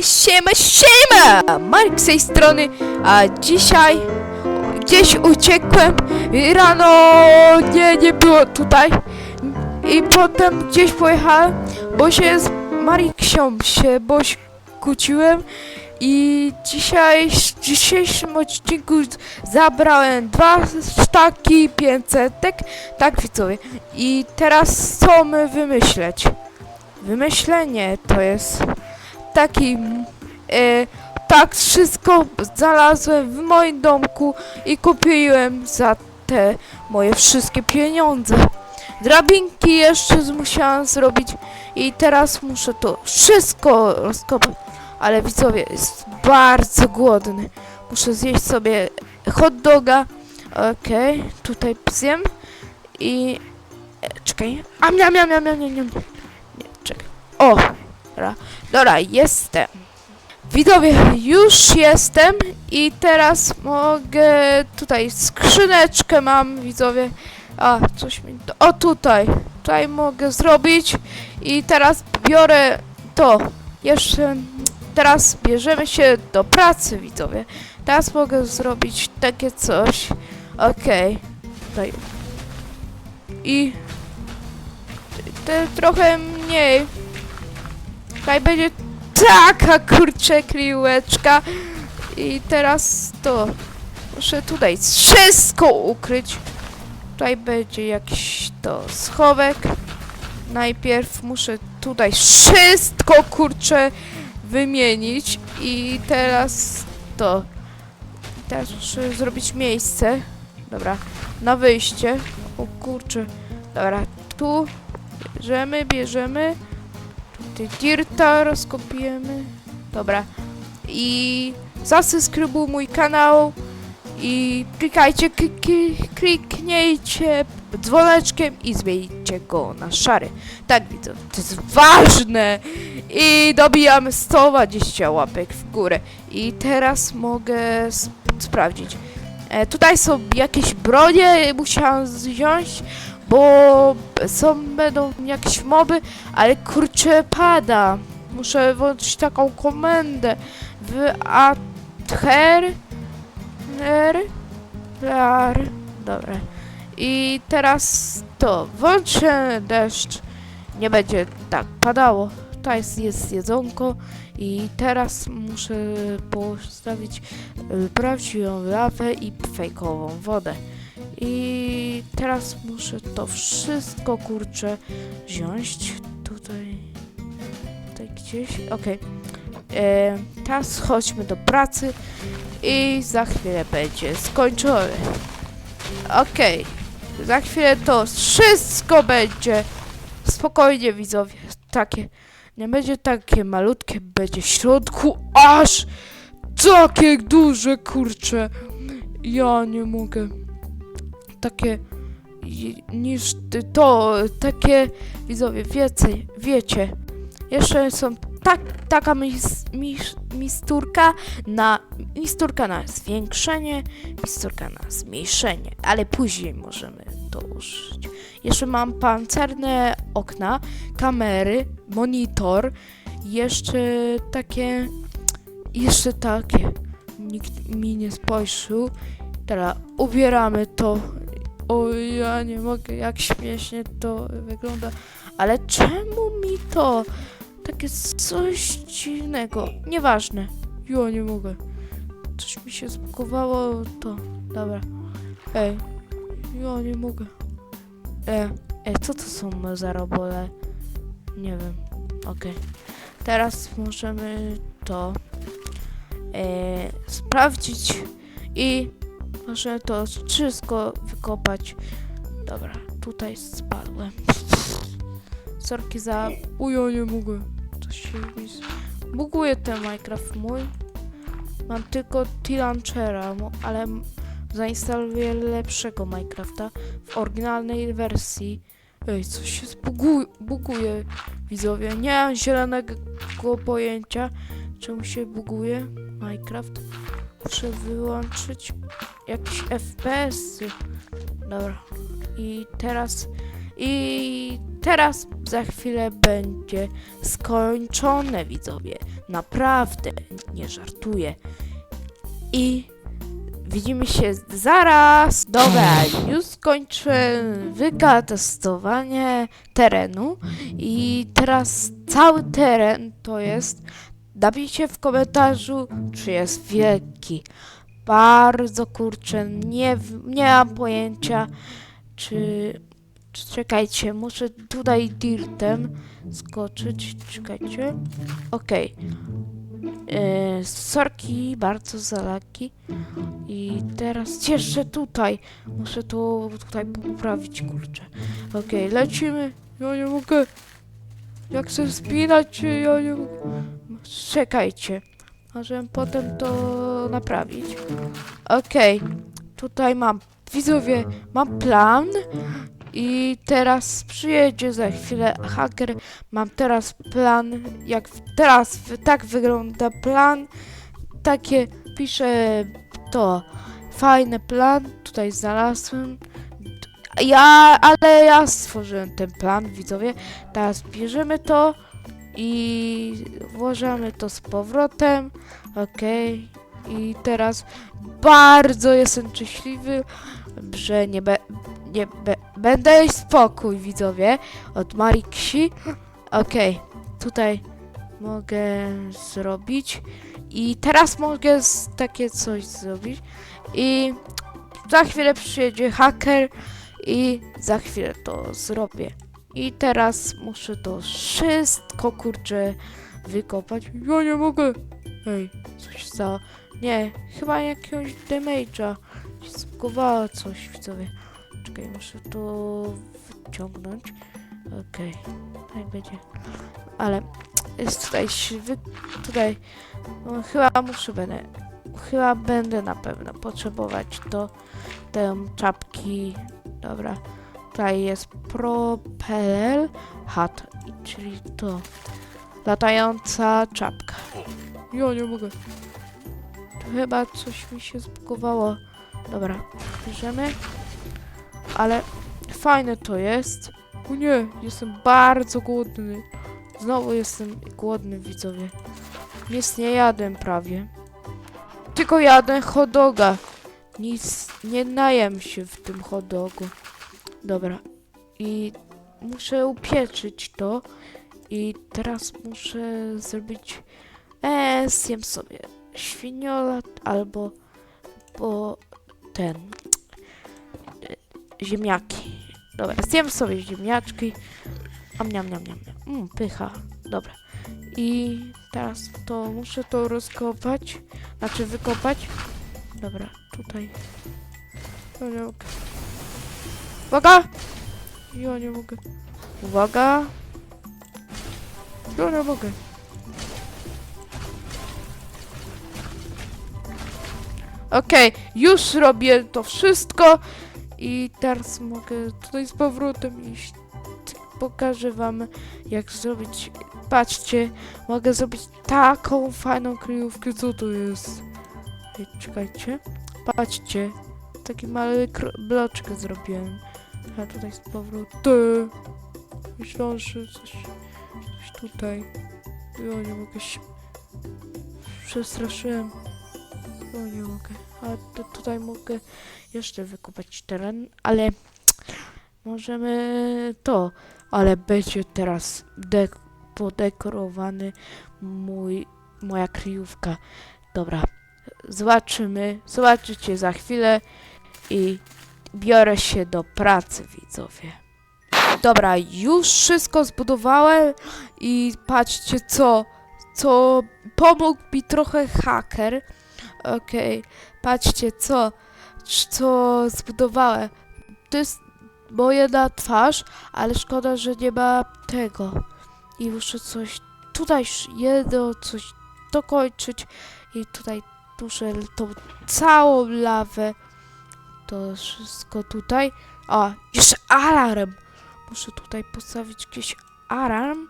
Siema, siema! Mark z tej strony, a dzisiaj gdzieś uciekłem. I rano nie, nie było tutaj. I potem gdzieś pojechałem, bo się z Mariksią się boś kłóciłem. I dzisiaj w dzisiejszym odcinku zabrałem dwa sztaki 500, tak widzowie. I teraz co my wymyśleć? Wymyślenie to jest taki e, tak wszystko znalazłem w moim domku i kupiłem za te moje wszystkie pieniądze. Drabinki jeszcze musiałam zrobić i teraz muszę to wszystko rozkopać. Ale widzowie, jest bardzo głodny. Muszę zjeść sobie hot doga. Okej, tutaj zjem i... E, czekaj. A miam, miam, miam, miam, miam, miam. Nie, czekaj. O! Dobra, dobra, jestem. Widzowie, już jestem i teraz mogę tutaj skrzyneczkę mam, widzowie. A, coś mi... O, tutaj. Tutaj mogę zrobić i teraz biorę to. Jeszcze teraz bierzemy się do pracy, widzowie. Teraz mogę zrobić takie coś. Okej. Tutaj. I te trochę mniej. Tutaj będzie taka kurcze kryłeczka. I teraz to. Muszę tutaj wszystko ukryć. Tutaj będzie jakiś to schowek. Najpierw muszę tutaj wszystko kurczę wymienić. I teraz to. Teraz muszę zrobić miejsce. Dobra, na wyjście. O kurczę. Dobra, tu bierzemy, bierzemy. Tutaj dirta rozkopiemy. Dobra. I zasubskrybuj mój kanał. I klikajcie, klik, kliknijcie dzwoneczkiem i zmieńcie go na szary. Tak widzę, to jest ważne. I dobijamy 120 łapek w górę. I teraz mogę sp sprawdzić. E, tutaj są jakieś bronie, musiałam wziąć, bo są, będą jakieś moby, ale kurczę pada. Muszę włączyć taką komendę w Ather Dobra. I teraz to włączę deszcz. Nie będzie tak padało. Tutaj jest, jest jedzonko i teraz muszę postawić y, prawdziwą lawę i fejkową wodę. I teraz muszę to wszystko kurczę wziąć tutaj, tutaj gdzieś. Okej. E, Teraz chodźmy do pracy i za chwilę będzie skończone. Okej. Za chwilę to wszystko będzie. Spokojnie widzowie. Takie. Nie będzie takie malutkie, będzie w środku aż takie duże kurcze. Ja nie mogę takie niż to, takie widzowie, więcej, wiecie, jeszcze są tak, taka mis, mis, misturka na, misturka na zwiększenie, misturka na zmniejszenie, ale później możemy to użyć. Jeszcze mam pancerne okna, kamery, monitor, jeszcze takie, jeszcze takie, nikt mi nie spojrzył, Teraz ubieramy to. O, ja nie mogę, jak śmiesznie to wygląda. Ale czemu mi to? Takie coś dziwnego. Nieważne. Ja nie mogę. Coś mi się zbugowało, to. Dobra. Ej. Ja nie mogę. E, e co to są za robole? Nie wiem. Okej. Teraz możemy to e, sprawdzić i Muszę to wszystko wykopać. Dobra, tutaj spadłem. Sorki za... Ujo, nie mogę. To się mi... Buguje ten Minecraft mój. Mam tylko T-Launchera, ale zainstaluję lepszego Minecrafta w oryginalnej wersji. Ej, coś się zbuguje, buguje, widzowie. Nie mam zielonego pojęcia, czemu się buguje Minecraft. Muszę wyłączyć jakieś FPS. -y. Dobra. I teraz I teraz za chwilę będzie skończone, widzowie. Naprawdę, nie żartuję. I widzimy się zaraz. Dobra, już skończyłem wykatestowanie terenu. I teraz cały teren to jest. Napiszcie w komentarzu, czy jest wielki. Bardzo kurczę, nie, nie mam pojęcia, czy. Czekajcie, muszę tutaj dirtem skoczyć. Czekajcie. Okej. Okay. Sorki bardzo za laki. I teraz jeszcze tutaj. Muszę to tutaj poprawić, kurczę. Okej, lecimy. Ja nie mogę. Jak się, ja nie mogę. Czekajcie. Możemy potem to naprawić. Okej. Tutaj mam. Widzowie, mam plan. I teraz przyjedzie za chwilę haker. Mam teraz plan. Jak teraz tak wygląda plan. Takie piszę to. Fajny plan. Tutaj znalazłem. Ja, ale ja stworzyłem ten plan, widzowie. Teraz bierzemy to i włożymy to z powrotem. Okej. I teraz bardzo jestem szczęśliwy, że nie, be, nie be, będę spokój, widzowie, od Mariksi. Okej, tutaj mogę zrobić. I teraz mogę takie coś zrobić. I za chwilę przyjedzie haker i za chwilę to zrobię. I teraz muszę to wszystko, kurczę, wykopać. Ja nie mogę. Ej, coś stało. Nie, chyba jakiegoś damage'a. Się Zbugowało coś, widzowie. Czekaj, muszę to wyciągnąć. Okej, tak będzie. Ale jest tutaj, tutaj, no, chyba muszę będę, chyba będę na pewno potrzebować to, tę czapki. Dobra, tutaj jest propeller hat, czyli to latająca czapka. Ja nie mogę. Tu chyba coś mi się zbugowało. Dobra, bierzemy. Ale fajne to jest. O nie, jestem bardzo głodny. Znowu jestem głodny, widzowie. Nic nie jadłem prawie. Tylko jadę hot doga. Nic nie najem się w tym hot dogu. Dobra. I muszę upieczyć to. I teraz muszę zrobić... Eee, zjem sobie świniolat albo... Bo ten... e, Ziemniaki. Dobra, zjem sobie ziemniaczki. Am, niam, niam, niam. Mm, pycha. Dobra. I teraz to muszę to rozkopać. Znaczy wykopać. Dobra, tutaj. Nie mogę. Uwaga! Ja nie mogę. Uwaga! Ja nie mogę. Okej, już robię to wszystko i teraz mogę tutaj z powrotem iść. Pokażę wam jak zrobić. Patrzcie, mogę zrobić taką fajną kryjówkę. Co to jest? Ej, czekajcie. Patrzcie, taki mały bloczek zrobiłem. A tutaj z powrotem. Że coś, coś tutaj. Ja nie mogę się. Przestraszyłem. O, nie mogę. A to tutaj mogę jeszcze wykopać teren, ale możemy to. Ale będzie teraz dek podekorowany mój, moja kryjówka. Dobra, zobaczymy. Zobaczycie za chwilę i biorę się do pracy, widzowie. Dobra, już wszystko zbudowałem i patrzcie co, co pomógł mi trochę haker. Okej, patrzcie co, co zbudowałem. To jest moja na twarz, ale szkoda, że nie ma tego. I muszę coś tutaj jedno coś dokończyć i tutaj muszę tą całą lawę. To wszystko tutaj. O, jeszcze alarm! Muszę tutaj postawić jakiś alarm.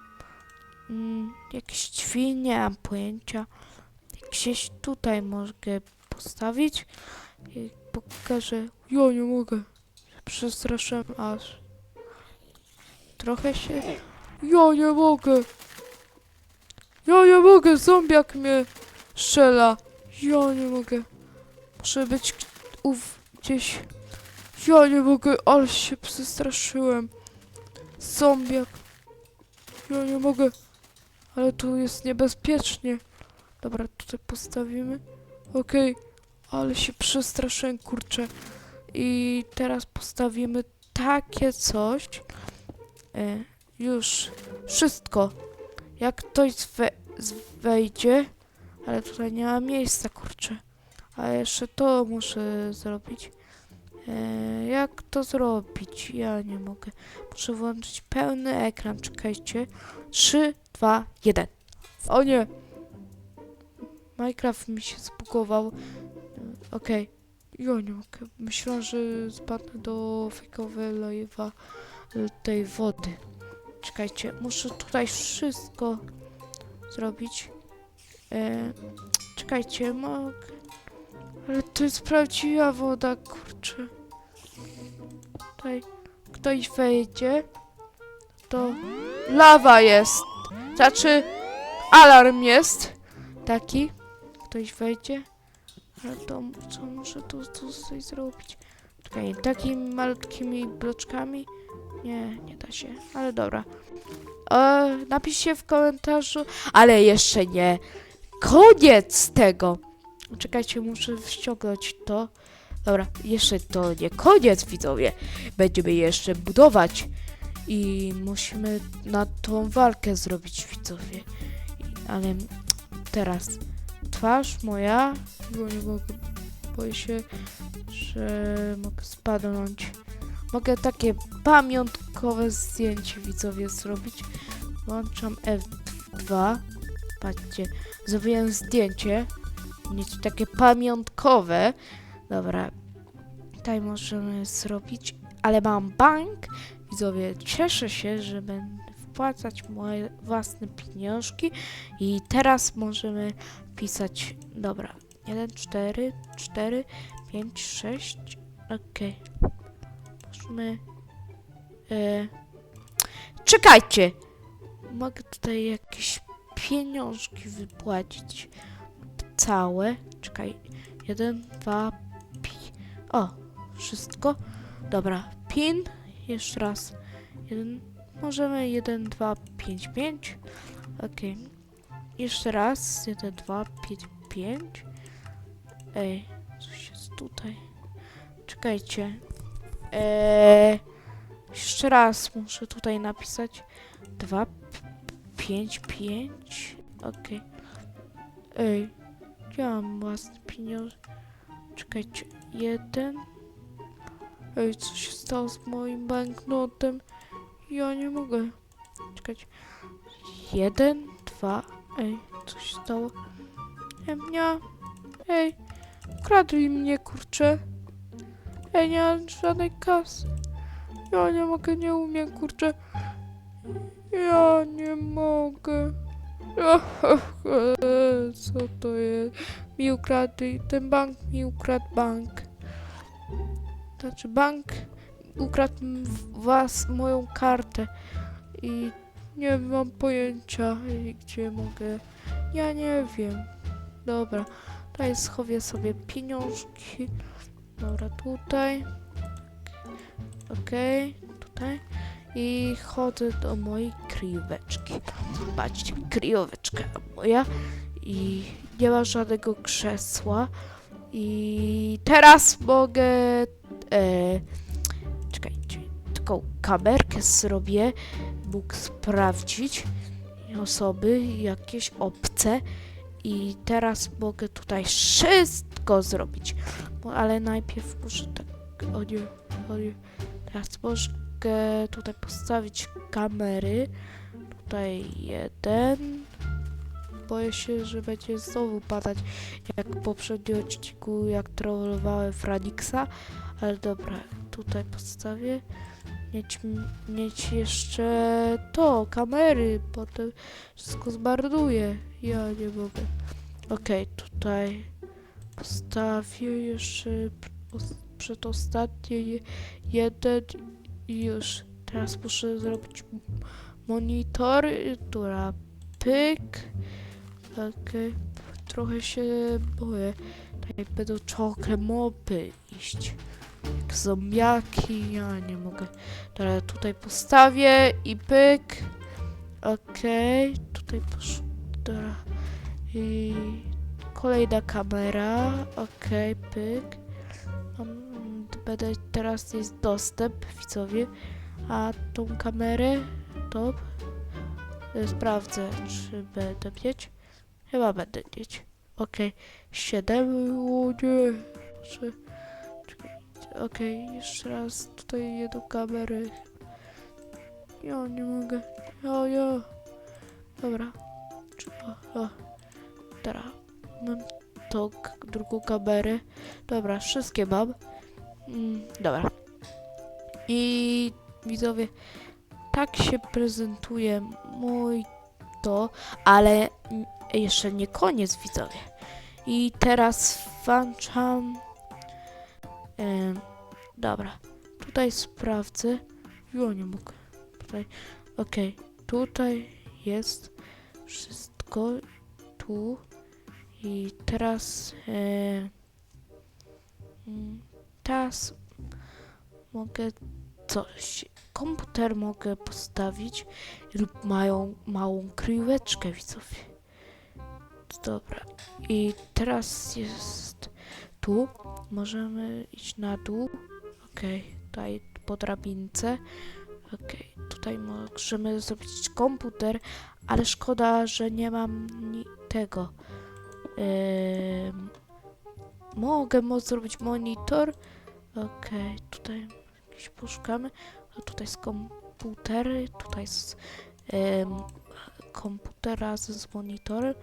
Mm, jakieś drzwi, nie mam pojęcia. Gdzieś tutaj mogę postawić. I pokażę. Ja nie mogę. Przestraszyłem aż. Trochę się... Ja nie mogę. Ja nie mogę, zombiak mnie strzela. Ja nie mogę. Muszę być ów gdzieś. Ja nie mogę, ale się przestraszyłem. Zombiak. Ja nie mogę. Ale tu jest niebezpiecznie. Dobra, tutaj postawimy. Okej, ale się przestraszyłem, kurczę. I teraz postawimy takie coś. E, już. Wszystko. Jak ktoś zwe z- wejdzie, ale tutaj nie ma miejsca, kurczę. A jeszcze to muszę zrobić. E, jak to zrobić? Ja nie mogę. Muszę włączyć pełny ekran. Czekajcie. 3, 2, 1. O nie! Minecraft mi się zbugował. Okej. Ja nie mogę. Myślałam, że spadnę do fejkowej live'a e, tej wody. Czekajcie, muszę tutaj wszystko zrobić. E, czekajcie, mogę. Ale to jest prawdziwa woda, kurczę. Tutaj ktoś wejdzie, to lawa jest. Znaczy, alarm jest taki. Ktoś wejdzie, ale to co muszę tu, coś zrobić? Czekaj, takimi malutkimi bloczkami. Nie, nie da się, ale dobra. E, napiszcie w komentarzu, ale jeszcze nie. Koniec tego. Czekajcie, muszę ściągnąć to. Dobra, jeszcze to nie koniec, widzowie. Będziemy jeszcze budować. I musimy na tą walkę zrobić, widzowie. Ale teraz twarz moja. Bo nie mogę. Boję się, że mogę spadnąć. Mogę takie pamiątkowe zdjęcie widzowie zrobić. Włączam F2. Patrzcie, zrobiłem zdjęcie. Mieć takie pamiątkowe. Dobra. Tutaj możemy zrobić, ale mam bank. Widzowie, cieszę się, że będę wpłacać moje własne pieniążki. I teraz możemy pisać. Dobra. 1, 4, 4, 5, 6. Okej. Możemy. E, czekajcie! Mogę tutaj jakieś pieniążki wypłacić. Całe. Czekaj. Jeden, dwa, pi. O, wszystko. Dobra. Pin. Jeszcze raz. Jeden. Możemy jeden, dwa, pięć, pięć. Okej. Jeszcze raz. Jeden, dwa, pięć, pięć. Ej, coś jest tutaj. Czekajcie. Eee, jeszcze raz muszę tutaj napisać. 2, 5, 5. Okej. Ej, ja mam własne pieniądze. Czekajcie. Jeden. Ej, co się stało z moim banknotem? Ja nie mogę. Czekajcie. Jeden, dwa. Ej, co się stało? Ej, nie. Ej, ukradli mnie, kurczę. Ej, nie mam żadnej kasy. Ja nie mogę, nie umiem, kurczę. Ja nie mogę. Co to jest? Mi ukradli, ten bank mi ukradł bank. Znaczy bank ukradł was moją kartę i nie mam pojęcia gdzie mogę. Ja nie wiem. Dobra, tutaj schowię sobie pieniążki. Dobra, tutaj. Okej, tutaj. I chodzę do mojej kryjóweczki. Zobaczcie, kryjóweczka moja. I nie ma żadnego krzesła. I teraz mogę. E, czekajcie, tylko kamerkę zrobię. Mógł sprawdzić osoby, jakieś obce. I teraz mogę tutaj wszystko zrobić. Bo, ale najpierw muszę tak. O nie, o nie. Teraz mogę tutaj postawić kamery. Tutaj jeden. Boję się, że będzie znowu padać jak w poprzednim odcinku, jak trollowałem Franixa. Ale dobra, tutaj postawię. Mieć, mieć jeszcze to, kamery, potem wszystko zmarnuję. Ja nie mogę. Okej, tutaj postawię jeszcze pr- os- przedostatnie je- jeden i już teraz muszę zrobić monitor, która pyk. Okej, trochę się boję. Tutaj będą czokre mopy iść. Jak zombiaki, ja nie mogę. Dobra, tutaj postawię i pyk. Okej, tutaj poszło. I kolejna kamera. Okej, pyk. Będę teraz jest dostęp widzowie. A tą kamerę to e, sprawdzę, czy będę mieć. Chyba będę mieć. O nie. Trzy. czekajcie, Okej, jeszcze raz tutaj jedną kamerę. Ja nie mogę. Ja, ja. Dobra. O, o. Teraz mam tą drugą kamerę. Dobra, wszystkie mam. Mm, dobra. I widzowie, tak się prezentuje mój to, ale jeszcze nie koniec widzowie. I teraz włączam. Em, dobra, tutaj sprawdzę. Jo, nie mogę. Tutaj, okej, tutaj jest wszystko. Tu. I teraz. E, mm, teraz mogę coś. Komputer mogę postawić lub mają małą kryjóweczkę widzowie. Dobra. I teraz jest tu. Możemy iść na dół. Okej, tutaj po drabince. Okej, tutaj możemy zrobić komputer, ale szkoda, że nie mam tego. Em, mogę mo zrobić monitor. Okej, tutaj jakieś poszukamy. A tutaj jest komputer, tutaj jest em, komputer razem z monitorem.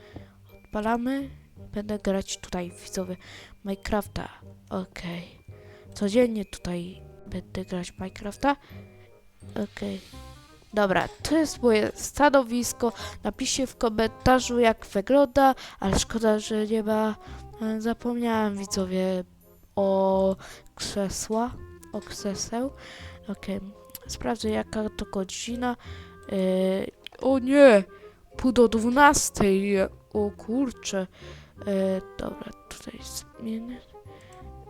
Odpalamy. Będę grać tutaj widzowie Minecrafta. Okej. Codziennie tutaj będę grać Minecrafta. Okej. Dobra, to jest moje stanowisko. Napiszcie w komentarzu jak wygląda, ale szkoda, że nie ma. e, Zapomniałem widzowie o krzesła, o krzeseł. Okej, sprawdzę jaka to godzina. Yy, o nie, pół do dwunastej. O kurczę. Yy, dobra, tutaj zmienię.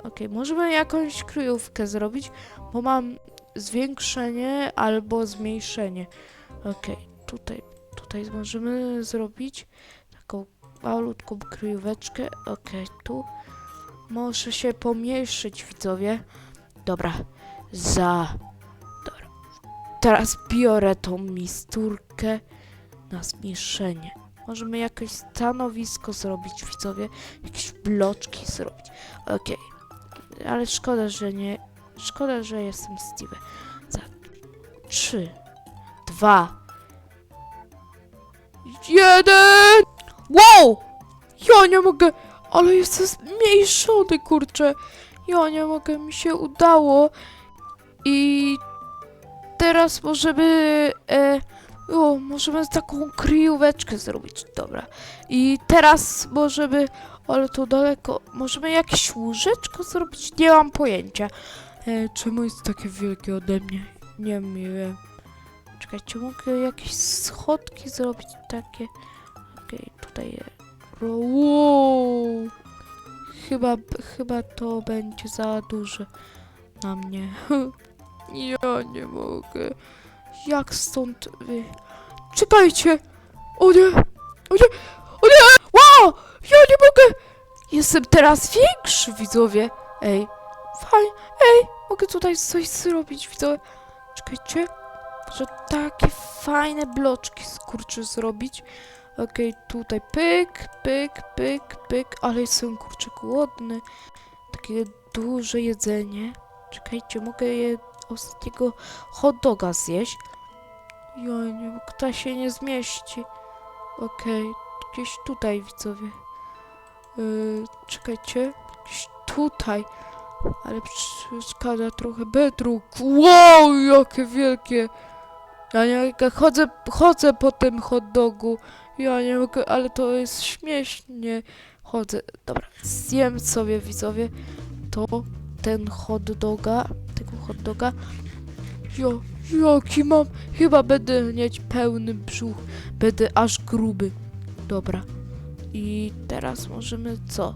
Okej, możemy jakąś kryjówkę zrobić, bo mam zwiększenie albo zmniejszenie. Okej, tutaj, tutaj możemy zrobić taką malutką kryjóweczkę. Okej, tu może się pomniejszyć, widzowie. Dobra, za. Dobra. Teraz biorę tą misturkę na zmniejszenie. Możemy jakieś stanowisko zrobić, widzowie. Jakieś bloczki zrobić. Okej. Ale szkoda, że nie. Szkoda, że jestem Steve. Za. Trzy. Dwa. Jeden! Wow! Ja nie mogę! Ale jestem zmniejszony, kurczę. Ja nie mogę, mi się udało. I teraz możemy. E, o, możemy taką kryjóweczkę zrobić. Dobra. I teraz możemy. Ale to daleko. Możemy jakieś łóżeczko zrobić? Nie mam pojęcia. E, czemu jest takie wielkie ode mnie? Nie wiem. Czekajcie, mogę jakieś schodki zrobić takie. Okej, tutaj Wow. Chyba, chyba to będzie za duże na mnie. Ja nie mogę. Jak stąd wy... Czekajcie! O nie! O nie! O nie! Wow! Ja nie mogę! Jestem teraz większy, widzowie. Ej, fajnie. Ej, mogę tutaj coś zrobić, widzowie. Czekajcie. Że takie fajne bloczki skurczy zrobić. Okej, tutaj pyk, pyk, pyk, pyk, ale jestem kurczę głodny. Takie duże jedzenie. Czekajcie, mogę je ostatniego hot doga zjeść. Mogę, ta się nie zmieści. Okej, gdzieś tutaj widzowie. Yy, czekajcie, gdzieś tutaj. Ale przeszkadza trochę bedrock. Wow, jakie wielkie. Ja nie chodzę, chodzę po tym hot dogu. Ja nie mogę, ale to jest śmiesznie. Chodzę, dobra, zjem sobie widzowie to, ten hot doga, tego hot doga. Jo, Jaki mam? Chyba będę mieć pełny brzuch. Będę aż gruby. Dobra. I teraz możemy co?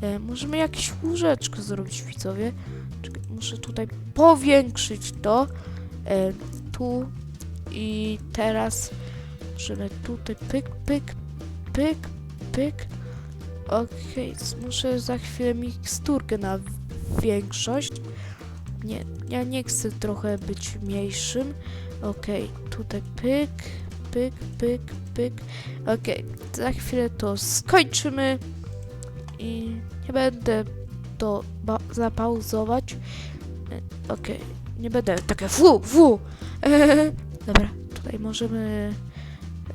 E, możemy jakieś łóżeczko zrobić, widzowie. Czekaj, muszę tutaj powiększyć to. E, tu. I teraz możemy tutaj pyk, pyk, pyk, pyk. Okej, s- muszę za chwilę miksturkę na większość. Nie, ja nie chcę trochę być mniejszym. Okej, tutaj pyk, pyk, pyk, pyk. Okej, za chwilę to skończymy i nie będę to zapauzować. E, Okej, nie będę takie fu, fu. Dobra, tutaj możemy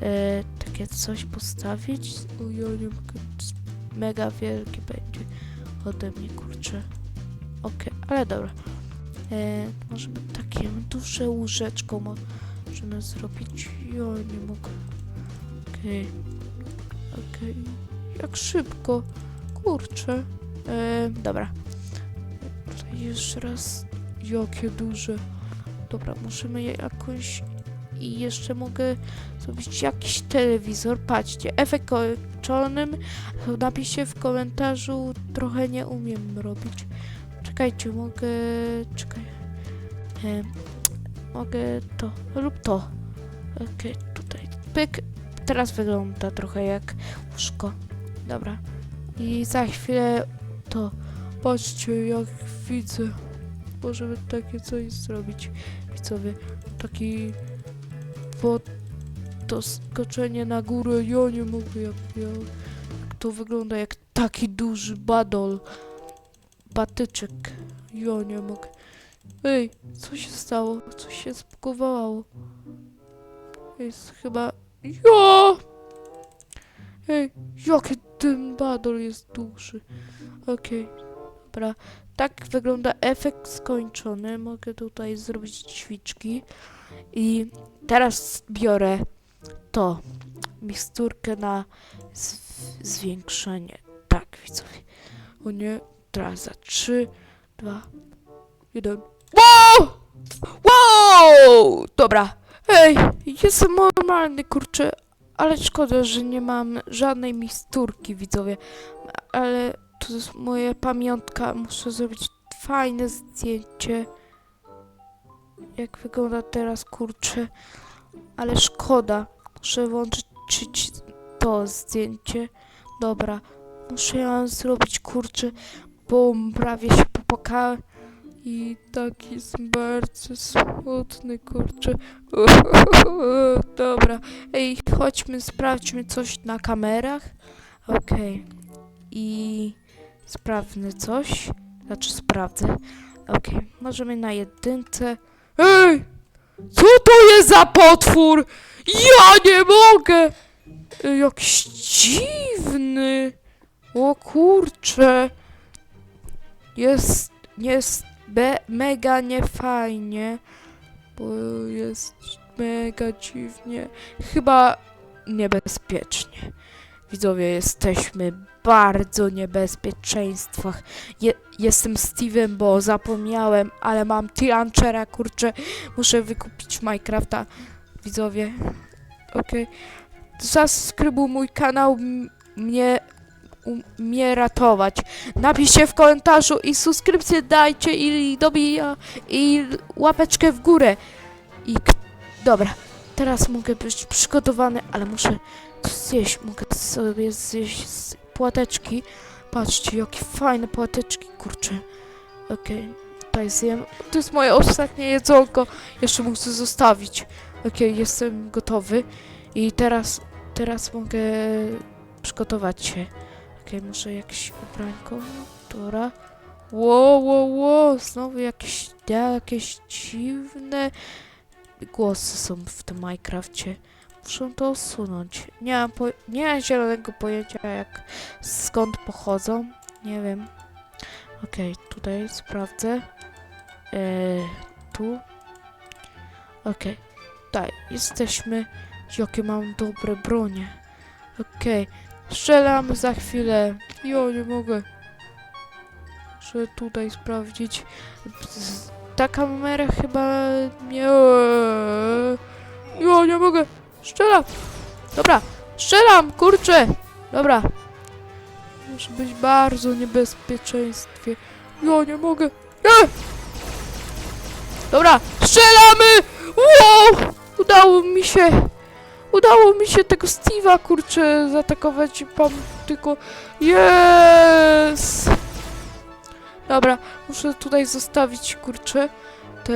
e, takie coś postawić. Mogę, mega wielkie będzie ode mnie, kurczę. Okej, ale dobra. E, możemy takie duże łóżeczko mo- możemy zrobić. Ja nie mogę. Okej. Okej. Jak szybko. Kurczę. E, dobra. Tutaj jeszcze raz. Jakie duże. Dobra, możemy je jakąś... I jeszcze mogę zrobić jakiś telewizor. Patrzcie, efekt kończonym. Napiszcie w komentarzu. Trochę nie umiem robić. Czekajcie, mogę... Czekaj. E, mogę to lub to. Okej, tutaj. Pyk. Teraz wygląda trochę jak łóżko. Dobra. I za chwilę to. Patrzcie, jak widzę. Możemy takie coś zrobić. Widzowie, taki po to skoczenie na górę. Ja nie mogę, jak, ja, to wygląda jak taki duży badol. Patyczek. Ja nie mogę. Ej, co się stało? Co się zbugowało? Jest chyba... Ja! Ej, jaki ten badol jest duży. Okej, dobra. Tak wygląda efekt skończony. Mogę tutaj zrobić ćwiczki. I teraz biorę to. Miksturkę na zwiększenie. Tak, widzowie. O nie, teraz za 3, 2, 1. Wow! Wow! Dobra. Ej, jestem normalny, kurczę. Ale szkoda, że nie mam żadnej miksturki, widzowie. Ale to jest moja pamiątka. Muszę zrobić fajne zdjęcie. Jak wygląda teraz, kurczę. Ale szkoda. Muszę włączyć to zdjęcie. Dobra. Muszę ją zrobić, kurczę, bo prawie się popłakałem. I taki jest bardzo smutny, kurczę. Dobra. Ej, chodźmy, sprawdźmy coś na kamerach. Okej. I sprawdzę coś. Znaczy sprawdzę. Okej, możemy na jedynce. Ej! Co to jest za potwór? Ja nie mogę! Jakiś dziwny. O kurcze. Jest, jest be, mega niefajnie. Bo jest mega dziwnie. Chyba niebezpiecznie. Widzowie, jesteśmy bardzo niebezpieczeństwach. Je, jestem Steve'em, bo zapomniałem, ale mam Tianchera, kurczę. Muszę wykupić Minecrafta. Widzowie, okej. Zasubskrybuj mój kanał, mnie, mnie ratować. Napiszcie w komentarzu i subskrypcję dajcie i dobija i łapeczkę w górę. I dobra, teraz mogę być przygotowany, ale muszę zjeść. Mogę sobie zjeść płateczki. Patrzcie, jakie fajne płateczki, kurczę. Okej, tutaj zjem. To jest moje ostatnie jedzonko. Jeszcze muszę zostawić. Okej, jestem gotowy. I teraz, teraz mogę przygotować się. Okej, muszę jakieś ubranko. Dobra. Wow, wow, wow, znowu jakieś, jakieś dziwne głosy są w tym Minecrafcie. Muszę to usunąć. Nie mam, po, nie mam zielonego pojęcia jak skąd pochodzą. Nie wiem. Okej, tutaj sprawdzę. Eee, tu. Okej, tutaj jesteśmy. Jakie mam dobre bronie. Okej, strzelam za chwilę. Jo, nie mogę. Muszę tutaj sprawdzić. Ta kamera chyba nie... Jo, nie mogę. Strzelam. Dobra, strzelam, kurczę. Dobra. Muszę być bardzo niebezpieczeństwie. Jo, nie mogę. Nie! Dobra, strzelamy! Wow! Udało mi się. Udało mi się tego Steve'a, kurczę, zaatakować. Mam tylko... Yes! Dobra, muszę tutaj zostawić, kurczę, te...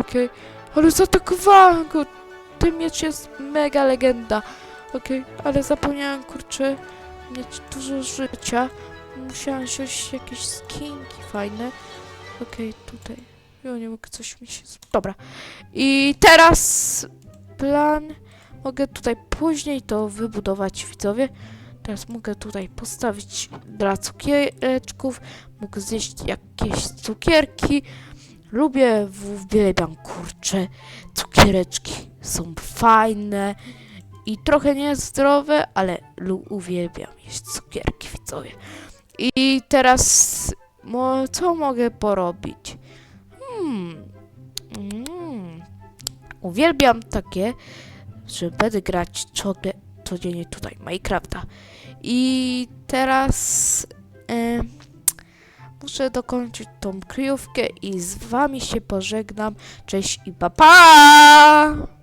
Okej, ale zaatakowałem go! Ten miecz jest mega legenda. Okej, ale zapomniałem, kurczę, mieć dużo życia. Musiałem wziąć jakieś skinki fajne. Okej, tutaj. Ja nie mogę, coś mi się... Dobra. I teraz plan... Mogę tutaj później to wybudować, widzowie. Teraz mogę tutaj postawić dla cukiereczków. Mogę zjeść jakieś cukierki. Lubię, uwielbiam kurcze. Cukiereczki są fajne i trochę niezdrowe, ale uwielbiam jeść cukierki, widzowie. I teraz mo- co mogę porobić? Hmm. Mm. Uwielbiam takie, że będę grać codziennie tutaj Minecrafta. I teraz em, muszę dokończyć tą kryjówkę i z wami się pożegnam. Cześć i pa pa!